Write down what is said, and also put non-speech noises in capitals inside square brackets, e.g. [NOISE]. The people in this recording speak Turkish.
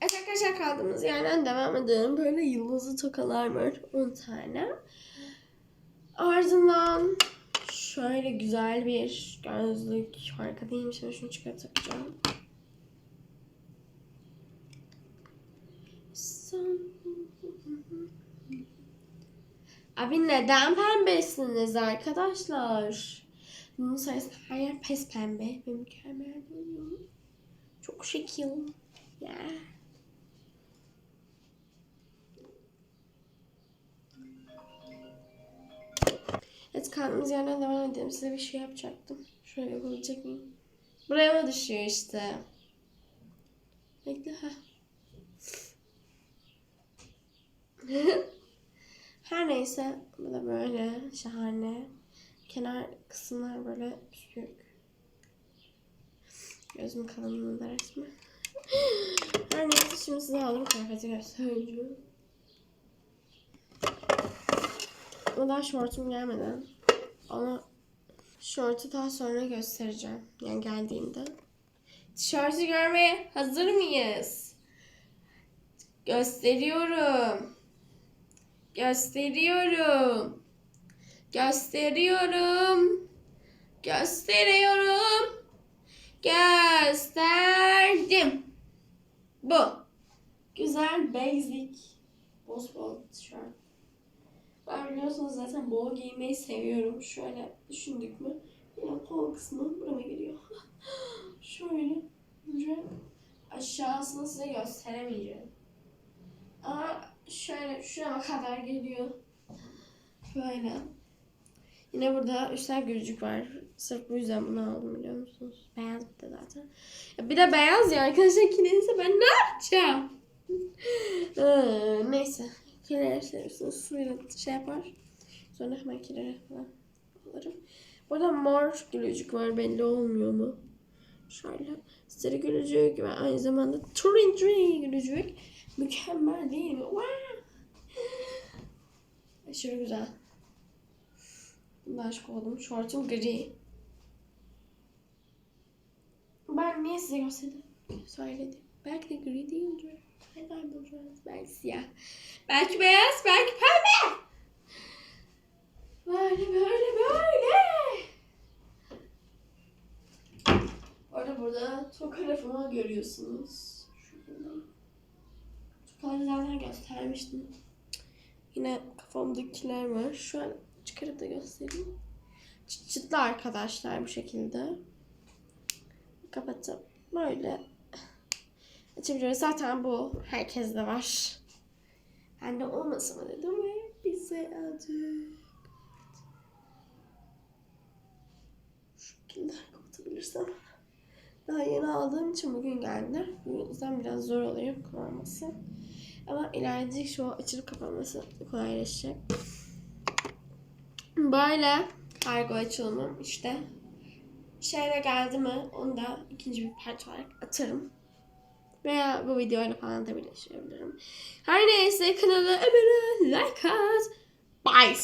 Evet arkadaşlar kaldığımız yerden devam edelim. Böyle yıldızlı tokalar var. 10 tane. Ardından şöyle güzel bir gözlük. Harika değil mi? Şimdi şunu çıkarıp takacağım. Abi neden pembesiniz arkadaşlar? Bunun sayesinde her yer pes pembe ve mükemmel duruyor. Çok şekil. Ya. Evet kaldığımız yerden devam edelim. Size bir şey yapacaktım. Şöyle yapabilecek miyim? Buraya mı düşüyor işte? Bekle. [LAUGHS] Her neyse bu da böyle şahane. Kenar kısımlar böyle büyük. Gözüm kalınlığında resmen. [LAUGHS] Her neyse şimdi size aldığım kıyafeti göstereceğim. Ama daha şortum gelmeden. Ama şortu daha sonra göstereceğim. Yani geldiğinde. Tişörtü görmeye hazır mıyız? Gösteriyorum. Gösteriyorum. Gösteriyorum. Gösteriyorum. Gösterdim. Bu. Güzel basic bol tişört. Ben biliyorsunuz zaten bol giymeyi seviyorum. Şöyle düşündük mü? Yine kol kısmı burama geliyor. [LAUGHS] Şöyle. Şöyle. Aşağısını size gösteremeyeceğim. Ama şöyle şurama kadar geliyor. Böyle. Yine burada üstel gülücük var. Sırf bu yüzden bunu aldım biliyor musunuz? Beyaz bir zaten. Ya bir de beyaz ya arkadaşlar kilise ben ne yapacağım? [LAUGHS] Ee, neyse. Seviyorsunuz. Suyla şey yapar. Sonra hemen kileri falan alırım. Burada mor gülücük var. Belli olmuyor mu? Şöyle. Sarı gülücük ve aynı zamanda turuncu gülücük. Mükemmel değil mi? Wow! Aşırı güzel. Bunda aşık oldum. Şortum gri. Ben niye size gösterdim? Söyledim. Belki de gri değildir. Neden bulacağız? Belki siyah. Belki beyaz, belki pembe. Böyle böyle böyle. Orada burada tokarafımı görüyorsunuz. Şurada. Tokaları zaten göstermiştim. Yine kafamdakiler var. Şu an çıkarıp da göstereyim. Çıt çıtlı arkadaşlar bu şekilde. Kapatıp böyle açabiliyoruz. Zaten bu herkeste var. Ben de olmasın mı dedim ve bize aldık. Şu şekilde kapatabilirsem. Daha yeni aldığım için bugün geldi. Bu yüzden biraz zor oluyor kullanması. Ama ileride şu açılıp kapanması kolaylaşacak. Böyle kargo açılımı işte. Şeyde geldi mi onu da ikinci bir parça olarak atarım. Veya bu videoyla falan da birleştirebilirim. Her neyse kanala abone like at. Bye.